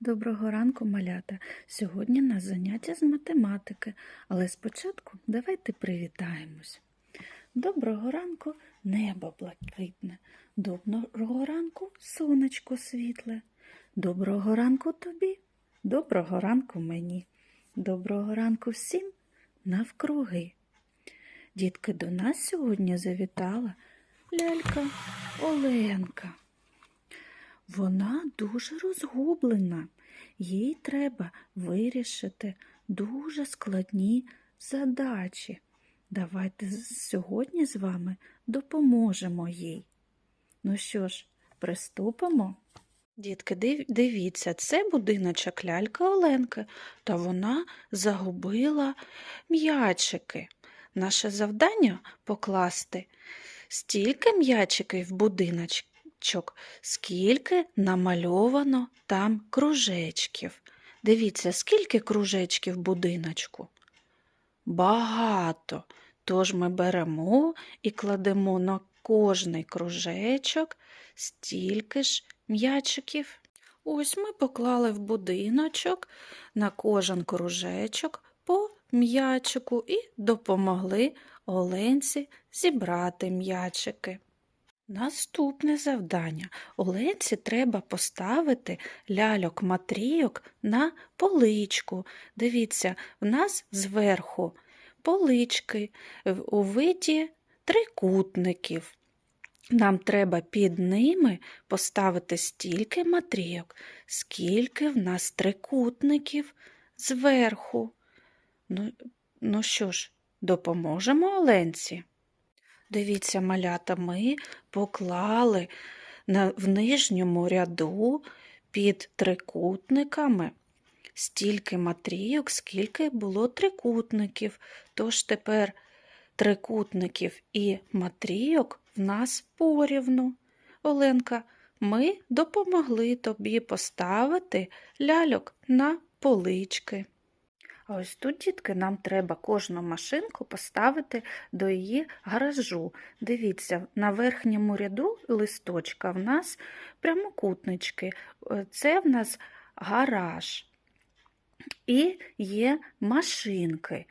Доброго ранку, малята. Сьогодні нас заняття з математики, але спочатку давайте привітаємось. Доброго ранку, небо блакитне. Доброго ранку, сонечко світле. Доброго ранку тобі. Доброго ранку мені. Доброго ранку всім навкруги. Дітки, до нас сьогодні завітала лялька Оленка. Вона дуже розгублена. Їй треба вирішити дуже складні задачі. Давайте сьогодні з вами допоможемо їй. Ну що ж, приступимо. Дітки, дивіться, це будиночок лялька Оленки, та вона загубила м'ячики. Наше завдання покласти стільки м'ячиків в будиночок, скільки намальовано там кружечків. Дивіться, скільки кружечків будиночку? Багато. Тож ми беремо і кладемо на кожний кружечок стільки ж м'ячиків. Ось ми поклали в будиночок на кожен кружечок по м'ячику і допомогли Оленці зібрати м'ячики. Наступне завдання. Оленці треба поставити ляльок-матрійок на поличку. Дивіться, в нас зверху полички у виді трикутників. Нам треба під ними поставити стільки матрійок, скільки в нас трикутників зверху. Ну, ну що ж, допоможемо Оленці? Дивіться, малята, ми поклали в нижньому ряду під трикутниками стільки матрійок, скільки було трикутників. Тож тепер трикутників і матрійок в нас порівну. Оленка, ми допомогли тобі поставити ляльок на полички. А ось тут, дітки, нам треба кожну машинку поставити до її гаражу. Дивіться, на верхньому ряду листочка в нас прямокутнички. Е, Це в нас гараж. І є машинки.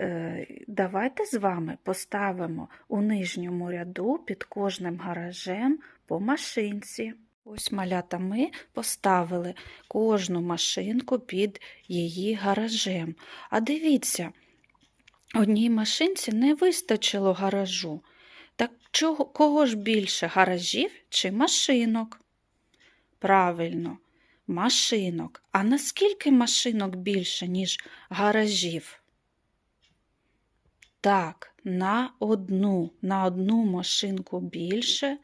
Е, Давайте з вами поставимо у нижньому ряду під кожним гаражем по машинці. Ось малята ми поставили кожну машинку під її гаражем. А дивіться, одній машинці не вистачило гаражу. Так чого, кого ж більше гаражів чи машинок? Правильно, машинок. А наскільки машинок більше, ніж гаражів? Так, на одну, на одну машинку більше.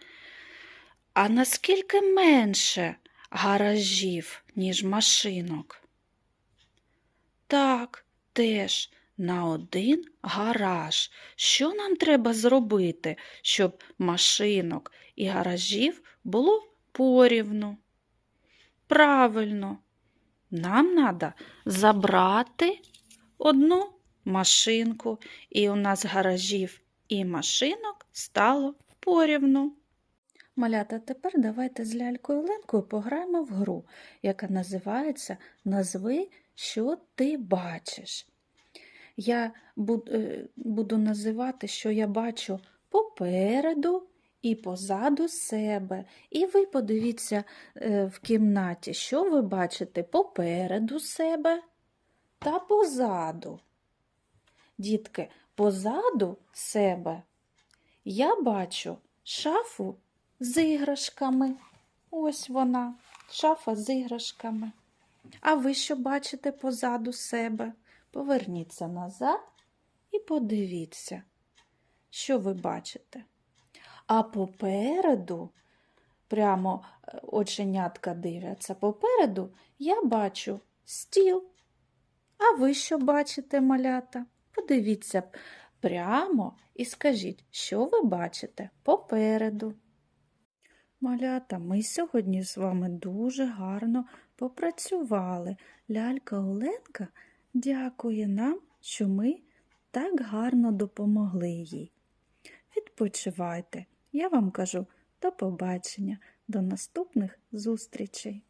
А наскільки менше гаражів, ніж машинок? Так, теж на один гараж. Що нам треба зробити, щоб машинок і гаражів було порівну? Правильно, нам треба забрати одну машинку, і у нас гаражів і машинок стало порівну. Малята, тепер давайте з лялькою Ленкою пограємо в гру, яка називається Назви, що ти бачиш. Я е, буду називати, що я бачу попереду і позаду себе. І ви подивіться е, в кімнаті, що ви бачите попереду себе та позаду. Дітки, позаду себе я бачу шафу з іграшками. Ось вона, шафа з іграшками. А ви що бачите позаду себе? Поверніться назад і подивіться, що ви бачите. А попереду, прямо е, оченятка дивляться, попереду я бачу стіл. А ви що бачите, малята? Подивіться прямо і скажіть, що ви бачите попереду. Малята, ми сьогодні з вами дуже гарно попрацювали. Лялька Оленка дякує нам, що ми так гарно допомогли їй. Відпочивайте. Я вам кажу до побачення, до наступних зустрічей.